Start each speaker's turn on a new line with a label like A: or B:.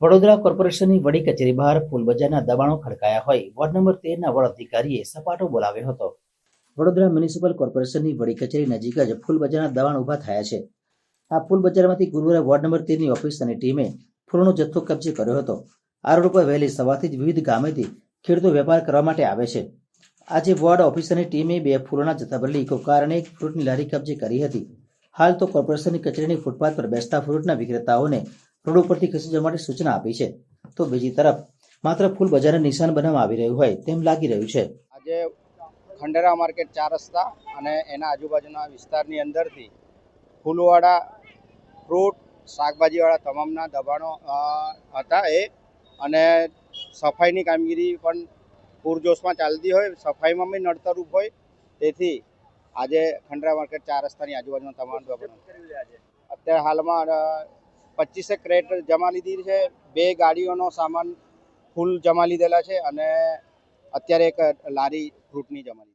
A: વડોદરા કોર્પોરેશનની વડી કચેરી બહાર ફૂલ બજારના દબાણો ખડકાયા હોય. વોર્ડ નંબર તેરના વડ અધિકારીએ સપાટો બોલાવ્યો હતો. વડોદરા મ્યુનિસિપલ કોર્પોરેશનની વડી કચેરી નજીક જ ફૂલ બજારના દબાણ ઊભા થયા છે. આ ફૂલ બજારમાંથી ગુરુવારે વોર્ડ નંબર તેરની ઓફિસ અને ટીમે ફૂલનો જથ્થો કબજે કર્યો હતો. આ વહેલી સવારથી જ વિવિધ ગામેથી ખેડૂતો વેપાર કરવા માટે આવે છે. આજે વોર્ડ ઓફિસરની ટીમે બે ફૂલોના જથ્થા ભરેલી ઇકો કાર એક ફ્રૂટની લારી કબજે કરી હતી. હાલ તો કોર્પોરેશનની કચેરીની ફૂટપાથ પર બેસતા ફ્રૂટના વિક્રેતાઓને રોડ ઉપરથી ખસી જવા માટે સૂચના આપી છે. તો બીજી તરફ, માત્ર ફૂલ બજારને નિશાન બનાવવામાં આવી રહ્યું હોય તેમ લાગી રહ્યું છે.
B: આજે ખંડેરા માર્કેટ ચાર રસ્તા અને એના આજુબાજુના વિસ્તારની અંદરથી ફૂલવાળા ફ્રૂટ, શાકભાજીવાળા તમામના દબાણો હતા એ. અને સફાઈની કામગીરી પણ પૂરજોશમાં ચાલતી હોય, સફાઈમાં બી નડતરૂપ હોય. તેથી આજે ખંડેરા માર્કેટ ચાર રસ્તાની આજુબાજુના તમામ દબાણો. અત્યારે હાલમાં પચીસેક ક્રેટ જમા લીધી છે. બે ગાડીઓનો સામાન ફૂલ જમા લીધેલા છે અને અત્યારે એક લારી ફ્રૂટની જમા લીધી